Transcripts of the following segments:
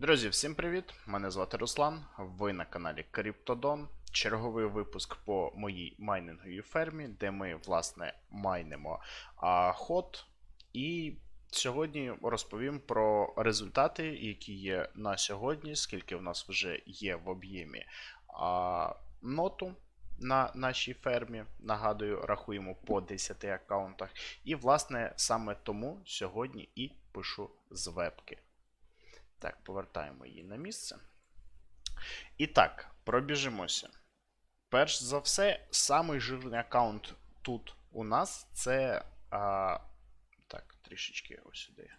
Друзі, всім привіт! Мене звати Руслан. Ви на каналі Криптодон. Черговий випуск по моїй майнинговій фермі, де ми, власне, майнимо ход. І сьогодні розповім про результати, які є на сьогодні, скільки в нас вже є в об'ємі ноту на нашій фермі. Нагадую, рахуємо по 10 аккаунтах. І, власне, саме тому сьогодні і пишу з вебки. Так, повертаємо її на місце. І так, пробіжимося. Перш за все, самий жирний аккаунт тут у нас це. А, так, трішечки ось сюди.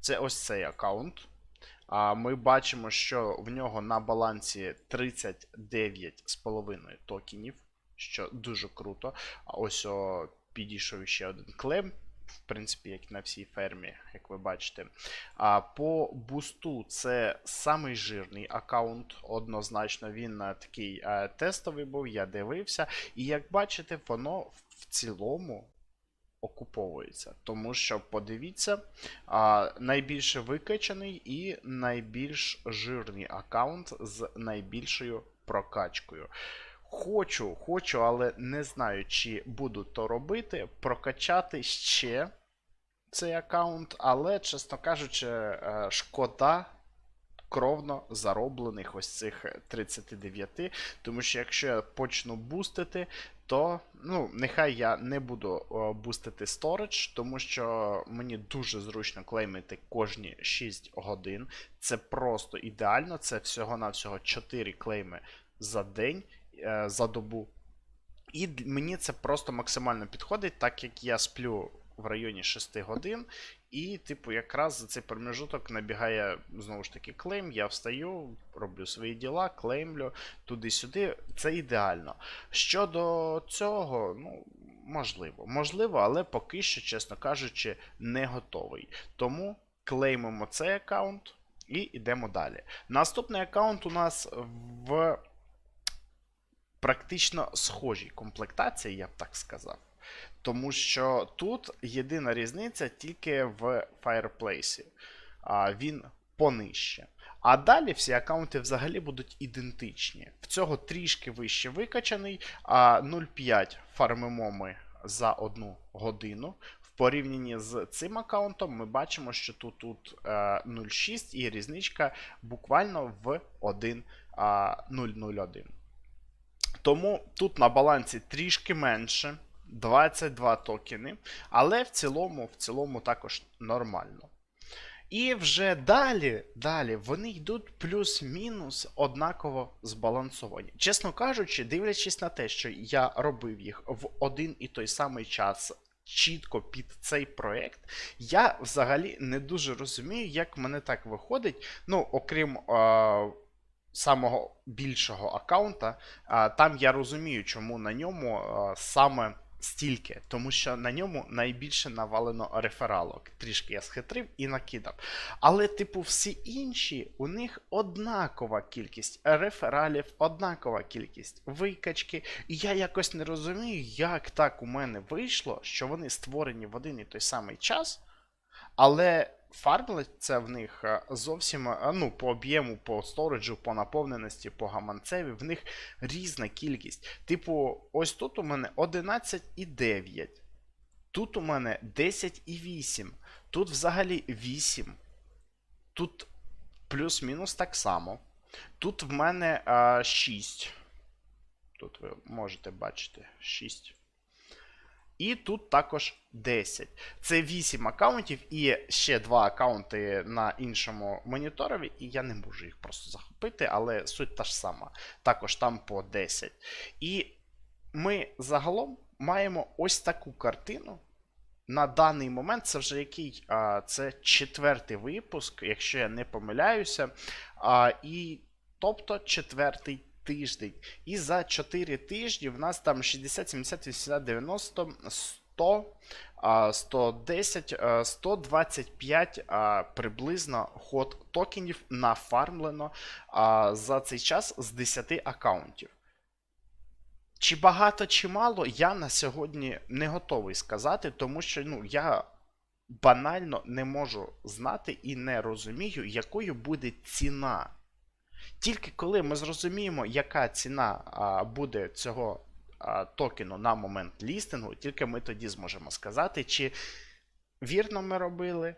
Це ось цей аккаунт. А, Ми бачимо, що в нього на балансі 39,5 токенів, що дуже круто. А ось о, підійшов ще один клем. В принципі, як на всій фермі, як ви бачите. А по бусту це самий жирний аккаунт. Однозначно, він такий а, тестовий був, я дивився. І як бачите, воно в цілому окуповується. Тому що, подивіться, а, найбільше викачаний і найбільш жирний аккаунт з найбільшою прокачкою. Хочу, хочу, але не знаю, чи буду то робити. Прокачати ще цей аккаунт, але, чесно кажучи, е, шкода кровно зароблених ось цих 39. Тому що якщо я почну бустити, то ну, нехай я не буду бустити сторидж, тому що мені дуже зручно клеймити кожні 6 годин. Це просто ідеально. Це всього-навсього 4 клейми за день, за добу. І мені це просто максимально підходить, так як я сплю в районі 6 годин, і, типу, якраз за цей промежуток набігає знову ж таки клейм, я встаю, роблю свої діла, клеймлю туди-сюди. Це ідеально. Щодо цього, ну. Можливо, можливо, але поки що, чесно кажучи, не готовий. Тому клеймимо цей аккаунт і йдемо далі. Наступний аккаунт у нас в практично схожій комплектації, я б так сказав. Тому що тут єдина різниця тільки в Fireplace. Він понижче. А далі всі аккаунти взагалі будуть ідентичні. В цього трішки вище викачаний, а 0,5 фармимо ми за одну годину. В порівнянні з цим аккаунтом ми бачимо, що тут, тут е, 0,6 і різничка буквально в 1, а, 0,01. Тому тут на балансі трішки менше. 22 токени, але в цілому, в цілому також нормально. І вже далі, далі вони йдуть плюс-мінус однаково збалансовані. Чесно кажучи, дивлячись на те, що я робив їх в один і той самий час. Чітко під цей проект, я взагалі не дуже розумію, як мене так виходить. Ну, окрім е, самого більшого аккаунта, там я розумію, чому на ньому саме стільки, тому що на ньому найбільше навалено рефералок. Трішки я схитрив і накидав. Але, типу, всі інші, у них однакова кількість рефералів, однакова кількість викачки. І я якось не розумію, як так у мене вийшло, що вони створені в один і той самий час, але фармиться в них е, зовсім е, ну, по об'єму, по сториджу, по наповненості, по гаманцеві, в них різна кількість. Типу, ось тут у мене 11,9. Тут у мене 10,8. Тут взагалі 8. Тут плюс-мінус так само. Тут в мене а, 6. Тут ви можете бачити 6. І тут також 10. Це 8 аккаунтів і ще 2 аккаунти на іншому моніторові, і я не можу їх просто захопити, але суть та ж сама. Також там по 10. І ми загалом маємо ось таку картину. На даний момент це вже який? Це четвертий випуск, якщо я не помиляюся. І тобто четвертий тиждень. І за 4 тижні в нас там 60, 70, 80, 90, 100, 110, 125 приблизно ход токенів нафармлено за цей час з 10 аккаунтів. Чи багато, чи мало, я на сьогодні не готовий сказати, тому що ну, я банально не можу знати і не розумію, якою буде ціна. Тільки коли ми зрозуміємо, яка ціна а, буде цього а, токену на момент лістингу, тільки ми тоді зможемо сказати, чи вірно ми робили,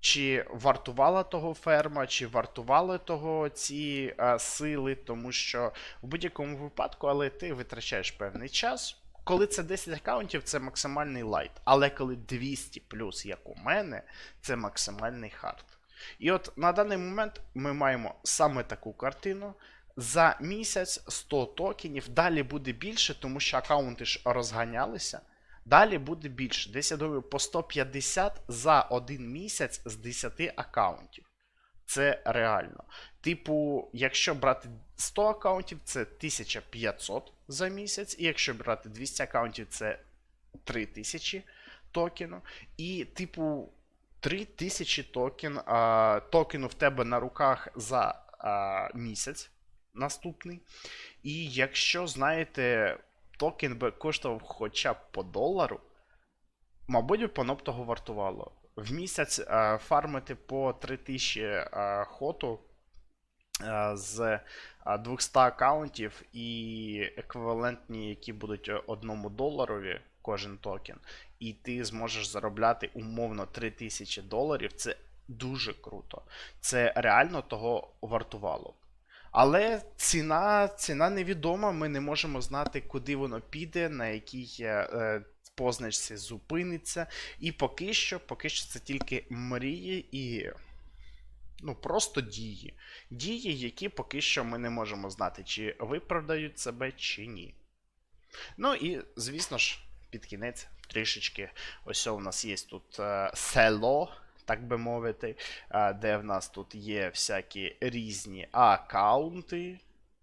чи вартувала того ферма, чи вартували того ці а, сили, тому що в будь-якому випадку, але ти витрачаєш певний час. Коли це 10 аккаунтів, це максимальний лайт. Але коли 200 плюс, як у мене, це максимальний хард. І от на даний момент ми маємо саме таку картину. За місяць 100 токенів, далі буде більше, тому що аккаунти ж розганялися. Далі буде більше. Десь я думаю, по 150 за один місяць з 10 аккаунтів. Це реально. Типу, якщо брати 100 аккаунтів, це 1500 за місяць. І якщо брати 200 аккаунтів, це 3000 токену. І, типу, 3000 токен, а, токену в тебе на руках за а, місяць наступний. І якщо, знаєте, токен би коштував хоча б по долару, мабуть, воно б того вартувало. В місяць а, фармити по 3000 а, хоту а, з а, 200 аккаунтів і еквівалентні, які будуть одному доларові кожен токен, і ти зможеш заробляти умовно 3000 доларів. Це дуже круто. Це реально того вартувало. Але ціна, ціна невідома, ми не можемо знати, куди воно піде, на якій е, е, позначці зупиниться. І поки що, поки що це тільки мрії і ну, просто дії. Дії, які поки що ми не можемо знати, чи виправдають себе, чи ні. Ну і, звісно ж, під кінець трішечки. Ось у нас є тут е, село, так би мовити, е, де в нас тут є всякі різні аккаунти,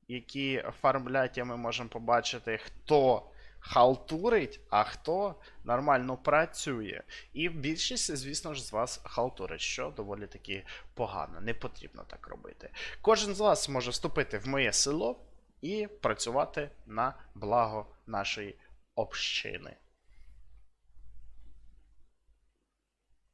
які фармлять, і ми можемо побачити, хто халтурить, а хто нормально працює. І більшість, звісно ж, з вас халтурить, що доволі таки погано. Не потрібно так робити. Кожен з вас може вступити в моє село і працювати на благо нашої общини.